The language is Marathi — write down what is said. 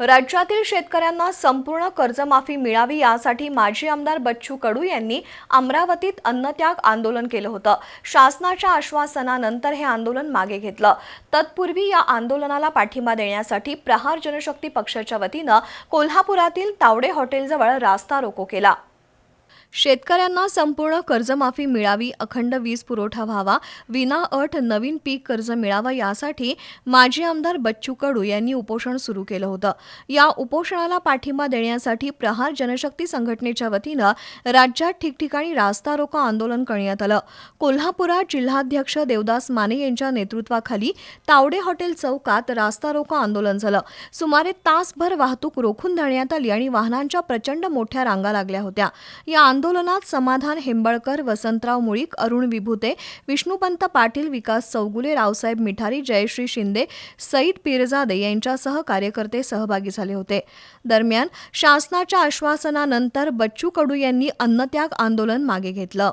राज्यातील शेतकऱ्यांना संपूर्ण कर्जमाफी मिळावी यासाठी माजी आमदार बच्चू कडू यांनी अमरावतीत अन्नत्याग आंदोलन केलं होतं. शासनाच्या आश्वासनानंतर हे आंदोलन मागे घेतलं. तत्पूर्वी या आंदोलनाला पाठिंबा देण्यासाठी प्रहार जनशक्ती पक्षाच्या वतीनं कोल्हापुरातील तावडे हॉटेलजवळ रास्ता रोको केला. शेतकऱ्यांना संपूर्ण कर्जमाफी मिळावी अखंड वीज पुरवठा व्हावा विना अट नवीन पीक कर्ज मिळावं यासाठी माजी आमदार बच्चू कडू यांनी उपोषण सुरू केलं होतं. या उपोषणाला पाठिंबा देण्यासाठी प्रहार जनशक्ती संघटनेच्या वतीनं राज्यात ठिकठिकाणी रास्ता रोको आंदोलन करण्यात आलं. कोल्हापुरात जिल्हाध्यक्ष देवदास माने यांच्या नेतृत्वाखाली तावडे हॉटेल चौकात रास्ता रोको आंदोलन झालं. सुमारे तासभर वाहतूक रोखून धरण्यात आली आणि वाहनांच्या प्रचंड मोठ्या रांगा लागल्या होत्या. या आंदोलनात समाधान हेंबळकर वसंतराव मुळीक अरुण विभूते विष्णुपंत पाटील विकास चौगुले रावसाहेब मिठारी जयश्री शिंदे सईद पीरजादे यांच्यासह कार्यकर्ते सहभागी झाले होते. दरम्यान शासनाच्या आश्वासनानंतर बच्चू कडू यांनी अन्नत्याग आंदोलन मागे घेतलं.